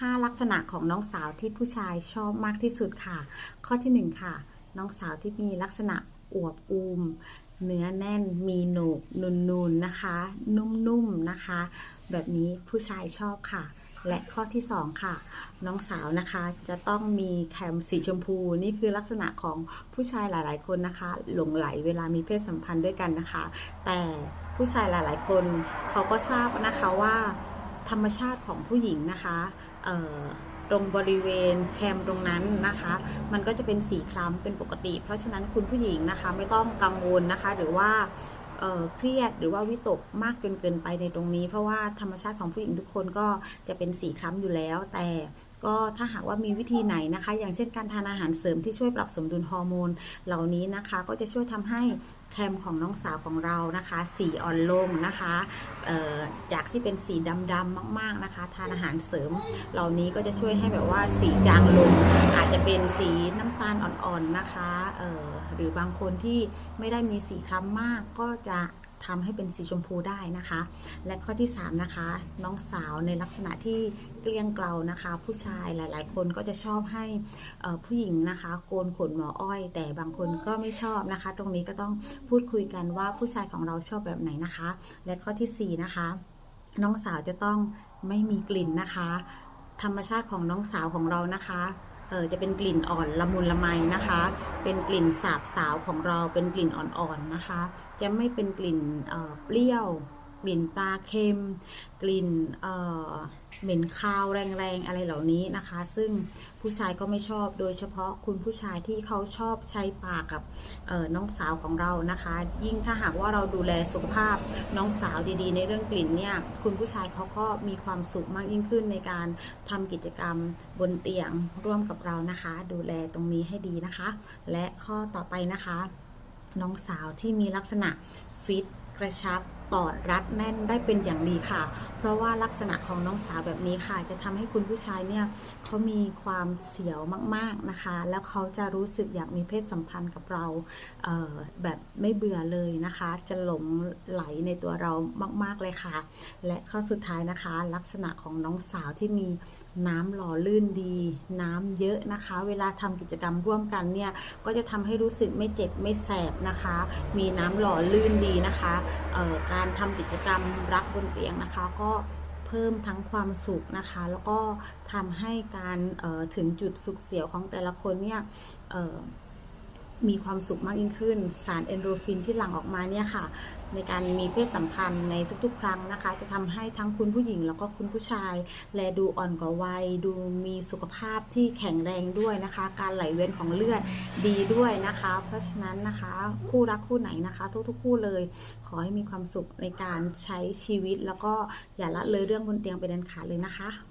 5 ลักษณะของน้องสาวที่ผู้ชายชอบมากที่สุดค่ะ ข้อที่ 1 ค่ะ น้องสาวที่มีลักษณะอวบอูมเนื้อแน่นมีหนกนูนๆนะคะ นุ่มๆนะคะ แบบนี้ผู้ชายชอบค่ะ และข้อที่ 2 ค่ะ น้องสาวนะคะจะต้องมีแคมสีชมพูนี่คือลักษณะของผู้ชายหลาย ๆ คนนะคะ หลงไหลเวลามีเพศสัมพันธ์ด้วยกันนะคะ แต่ผู้ชายหลาย ๆ คนเขาก็ทราบนะคะว่าธรรมชาติของผู้หญิงนะคะ ตรงบริเวณแคมตรงนั้นนะคะ มันก็จะเป็นสีคล้ำเป็นปกติ เพราะฉะนั้นคุณผู้หญิงนะคะไม่ต้องกังวลนะคะ หรือว่าเเครียดหรือว่าวิตกมากเกินเกินไปในตรงนี้ เพราะว่าธรรมชาติของผู้หญิงทุกคนก็จะเป็นสีคล้ำอยู่แล้ว แต่ ก็ถ้าหากว่ามีวิธีไหนนะคะ อย่างเช่นการทานอาหารเสริมที่ช่วยปรับสมดุลฮอร์โมนเหล่านี้นะคะ ก็จะช่วยทำให้แคมของน้องสาวของเรานะคะ สีอ่อนลงนะคะจากที่เป็นสีดำๆมาก ๆนะคะ ทานอาหารเสริม เหล่านี้ก็จะช่วยให้แบบว่าสีจางลง อาจจะเป็นสีน้ำตาลอ่อนๆนะคะหรือบางคนที่ไม่ได้มีสีคล้ำมากก็จะ ทำให้เป็นสีชมพูได้นะคะ และข้อที่ 3 นะคะ น้องสาวในลักษณะที่เกลี้ยงเกลานะคะ ผู้ชายหลาย ๆ คนก็จะชอบให้ผู้หญิงนะคะ โกนขนหมออ้อย แต่บางคนก็ไม่ชอบนะคะ ตรงนี้ก็ต้องพูดคุยกันว่าผู้ชายของเราชอบแบบไหนนะคะ และข้อทีสี่4 นะคะ น้องสาวจะต้องไม่มีกลิ่นนะคะ ธรรมชาติของน้องสาวของเรานะคะ เออจะเป็นกลิ่นอ่อนละมุนละไมนะคะ เป็นกลิ่นสาบสาวของเราเป็นกลิ่นอ่อนๆนะคะ จะไม่เป็นกลิ่นเเปรี้ยว กลิ่นปลาเค็ม กลิ่นเหม็นคาวแรงๆอะไรเหล่านี้นะคะ ซึ่งผู้ชายก็ไม่ชอบโดยเฉพาะคุณผู้ชายที่เขาชอบใช้ปากกับน้องสาวของเรานะคะ ยิ่งถ้าหากว่าเราดูแลสุขภาพน้องสาวดีๆ ในเรื่องกลิ่นเนี่ยคุณผู้ชายเขาก็มีความสุขมากยิ่งขึ้นในการทำกิจกรรมบนเตียงร่วมกับเรานะคะ ดูแลตรงนี้ให้ดีนะคะ และข้อต่อไปนะคะ น้องสาวที่มีลักษณะฟิตกระชับ ตอดรัดแน่นได้เป็นอย่างดีค่ะ เพราะว่าลักษณะของน้องสาวแบบนี้ค่ะ จะทำให้คุณผู้ชายเนี่ยเขามีความเสียวมากๆนะคะ แล้วเขาจะรู้สึกอยากมีเพศสัมพันธ์กับเราเแบบไม่เบื่อเลยนะคะ จะหลงไหลในตัวเรามาก ๆเลยค่ะ และข้อสุดท้ายนะคะ ลักษณะของน้องสาวที่มีน้ำหล่อลื่นดี น้ำเยอะนะคะ เวลาทำกิจกรรมร่วมกันเนี่ยก็จะทำให้รู้สึกไม่เจ็บไม่แสบนะคะ มีน้ำหล่อลื่นดีนะคะเอ่อการทำกิจกรรมรักบนเตียงนะคะ ก็เพิ่มทั้งความสุขนะคะ แล้วก็ทำให้การออถึงจุดสุขเสียวของแต่ละคนเนี่ยออ มีความสุขมากยิ่งขึ้น สารเอนโดรฟินที่หลั่งออกมาเนี่ยค่ะ ในการมีเพศสัมพันธ์ในทุกๆ ครั้งนะคะ จะทำให้ทั้งคุณผู้หญิงแล้วก็คุณผู้ชาย แลดูอ่อนกว่าวัย ดูมีสุขภาพที่แข็งแรงด้วยนะคะ การไหลเวียนของเลือดดีด้วยนะคะ เพราะฉะนั้นนะคะคู่รักคู่ไหนนะคะ ทุกๆ คู่เลย ขอให้มีความสุขในการใช้ชีวิตแล้วก็อย่าละเลยเรื่องบนเตียงเป็นอันขาดเลยนะคะ